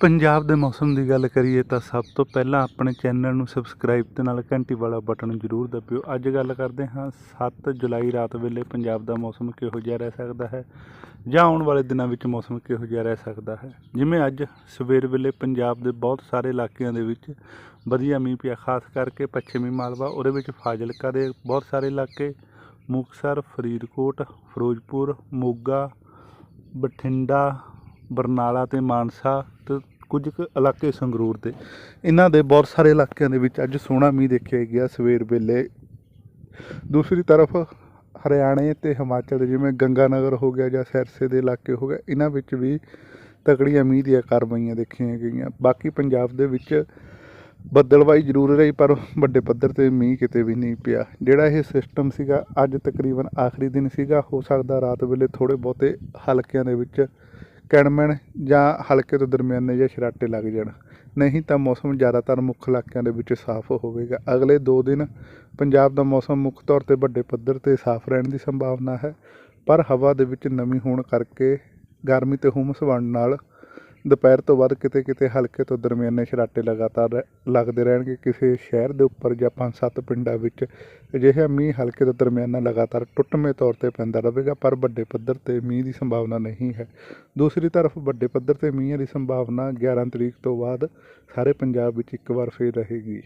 ਪੰਜਾਬ ਦੇ ਮੌਸਮ ਦੀ ਗੱਲ ਕਰੀਏ ਤਾਂ ਸਭ ਤੋਂ ਪਹਿਲਾਂ ਆਪਣੇ ਚੈਨਲ ਨੂੰ ਸਬਸਕ੍ਰਾਈਬ ਤੇ ਨਾਲ ਘੰਟੀ ਵਾਲਾ ਬਟਨ ਜ਼ਰੂਰ ਦਬਿਓ। ਅੱਜ ਗੱਲ ਕਰਦੇ ਹਾਂ 7 ਜੁਲਾਈ ਰਾਤ ਵੇਲੇ ਪੰਜਾਬ ਦਾ ਮੌਸਮ ਕਿਹੋ ਜਿਹਾ ਰਹਿ ਸਕਦਾ ਹੈ ਜਾਂ ਆਉਣ ਵਾਲੇ ਦਿਨਾਂ ਵਿੱਚ ਮੌਸਮ ਕਿਹੋ ਜਿਹਾ ਰਹਿ ਸਕਦਾ ਹੈ? ਜਿਵੇਂ ਅੱਜ ਸਵੇਰ ਵੇਲੇ ਪੰਜਾਬ ਦੇ ਬਹੁਤ ਸਾਰੇ ਇਲਾਕਿਆਂ ਦੇ ਵਿੱਚ ਵਧੀਆ ਮੀਂਹ ਪਿਆ, ਖਾਸ ਕਰਕੇ ਪੱਛਮੀ ਮਾਲਵਾ, ਉਹਦੇ ਵਿੱਚ ਫਾਜ਼ਿਲਕਾ ਦੇ ਬਹੁਤ ਸਾਰੇ ਇਲਾਕੇ, ਮੁਕਤਸਰ, ਫਰੀਦਕੋਟ, ਫਿਰੋਜ਼ਪੁਰ, ਮੋਗਾ, ਬਠਿੰਡਾ ਬਰਨਾਲਾ ਤੇ ਮਾਨਸਾ ਤੇ ਕੁਝ ਕੁ ਇਲਾਕੇ ਸੰਗਰੂਰ ਦੇ। ਇਹਨਾਂ ਦੇ ਬਹੁਤ ਸਾਰੇ ਇਲਾਕਿਆਂ ਦੇ ਵਿੱਚ ਅੱਜ ਸੋਹਣਾ ਮੀਂਹ ਦੇਖਿਆ ਗਿਆ ਸਵੇਰ ਵੇਲੇ। ਦੂਸਰੀ ਤਰਫ ਹਰਿਆਣੇ ਤੇ ਹਿਮਾਚਲ ਦੇ ਜਿਵੇਂ ਗੰਗਾਨਗਰ ਹੋ ਗਿਆ ਜਾਂ ਸਿਰਸੇ ਦੇ ਇਲਾਕੇ ਹੋ ਗਏ, ਇਹਨਾਂ ਵਿੱਚ ਵੀ ਤਕੜੀਆਂ ਮੀਂਹ ਦੀਆਂ ਕਾਰਵਾਈਆਂ ਦੇਖੀਆਂ ਗਈਆਂ। ਬਾਕੀ ਪੰਜਾਬ ਦੇ ਵਿੱਚ ਬੱਦਲਵਾਈ ਜ਼ਰੂਰ ਰਹੀ, ਪਰ ਵੱਡੇ ਪੱਧਰ ਤੇ ਮੀਂਹ ਕਿਤੇ ਵੀ ਨਹੀਂ ਪਿਆ। ਜਿਹੜਾ ਇਹ ਸਿਸਟਮ ਸੀਗਾ, ਅੱਜ ਤਕਰੀਬਨ ਆਖਰੀ ਦਿਨ ਸੀਗਾ। ਹੋ ਸਕਦਾ ਰਾਤ ਵੇਲੇ ਥੋੜੇ ਬਹੁਤੇ ਹਲਕਿਆਂ ਦੇ ਵਿੱਚ ਕਣਮਣ ਜਾਂ ਹਲਕੇ ਤੋਂ ਦਰਮਿਆਨੇ ਜਾਂ ਛਰਾਟੇ ਲੱਗ ਜਾਣ। ਨਹੀਂ ਤਾਂ ਮੌਸਮ ਜ਼ਿਆਦਾਤਰ ਮੁੱਖ ਇਲਾਕਿਆਂ ਦੇ ਵਿੱਚ ਸਾਫ਼ ਹੋਵੇਗਾ। ਅਗਲੇ 2 ਦਿਨ ਪੰਜਾਬ ਦਾ ਮੌਸਮ ਮੁੱਖ ਤੌਰ ਤੇ ਵੱਡੇ ਪੱਧਰ ਤੇ ਸਾਫ਼ ਰਹਿਣ ਦੀ ਸੰਭਾਵਨਾ ਹੈ, ਪਰ ਹਵਾ ਦੇ ਵਿੱਚ ਨਮੀ ਹੋਣ ਕਰਕੇ ਗਰਮੀ ਤੇ ਹੁਮਸ ਬਣਨ ਨਾਲ ਦੁਪਹਿਰ ਤੋਂ ਬਾਅਦ ਕਿਤੇ ਕਿਤੇ ਹਲਕੇ ਤੋਂ ਦਰਮਿਆਨੇ ਛਰਾਟੇ ਲਗਾਤਾਰ ਰਹਿ- ਲੱਗਦੇ ਰਹਿਣਗੇ। ਕਿਸੇ ਸ਼ਹਿਰ ਦੇ ਉੱਪਰ ਜਾਂ ਪੰਜ ਸੱਤ ਪਿੰਡਾਂ ਵਿੱਚ ਅਜਿਹਾ ਮੀਂਹ ਹਲਕੇ ਤੋਂ ਦਰਮਿਆਨਾ ਲਗਾਤਾਰ ਟੁੱਟਵੇਂ ਤੌਰ ਤੇ ਪੈਂਦਾ ਰਹੇਗਾ, ਪਰ ਵੱਡੇ ਪੱਧਰ ਤੇ ਮੀਂਹ ਦੀ ਸੰਭਾਵਨਾ ਨਹੀਂ ਹੈ। ਦੂਸਰੀ ਤਰਫ ਵੱਡੇ ਪੱਧਰ ਤੇ ਮੀਂਹਾਂ ਦੀ ਸੰਭਾਵਨਾ 11 ਤਰੀਕ ਤੋਂ ਬਾਅਦ ਸਾਰੇ ਪੰਜਾਬ ਵਿੱਚ ਇੱਕ ਵਾਰ ਫੇਰ ਰਹੇਗੀ।